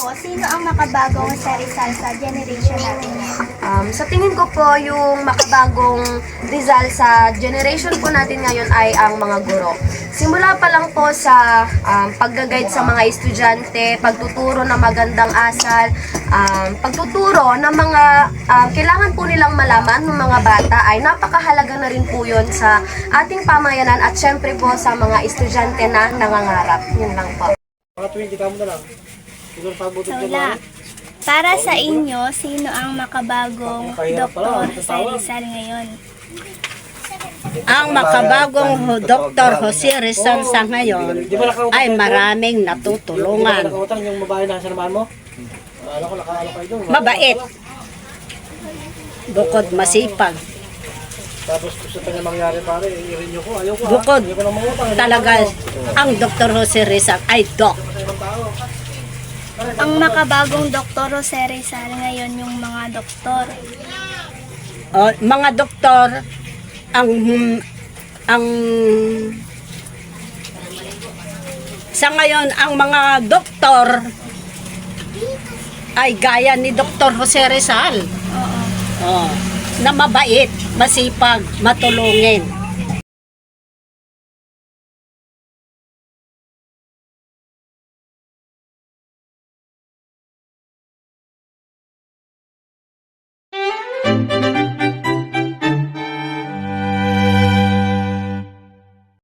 po, sino ang makabagong sa Rizal sa generation natin ngayon? Um, sa tingin ko po, yung makabagong Rizal sa generation po natin ngayon ay ang mga guro. Simula pa lang po sa um, pagga-guide sa mga estudyante, pagtuturo ng magandang asal, um, pagtuturo ng mga um, kailangan po nilang malaman ng mga bata ay napakahalaga na rin po yun sa ating pamayanan at syempre po sa mga estudyante na nangangarap. Yun lang po. Mga 20 ka mo na lang. Para sa inyo, sino ang makabagong doktor sa Rizal ngayon? Ang makabagong Dr. Jose Rizal sa ngayon ay maraming natutulungan. Mabait. Bukod masipag. Tapos gusto pa niya mangyari pare, i-renew ko. Ayaw ko ha. Bukod talaga ang Dr. Jose Rizal ay doc. Ang makabagong doktor sa Rizal ngayon yung mga doktor. O, mga doktor ang ang sa ngayon ang mga doktor ay gaya ni Dr. Jose Rizal. Oo. Oh, na mabait, masipag, matulungin.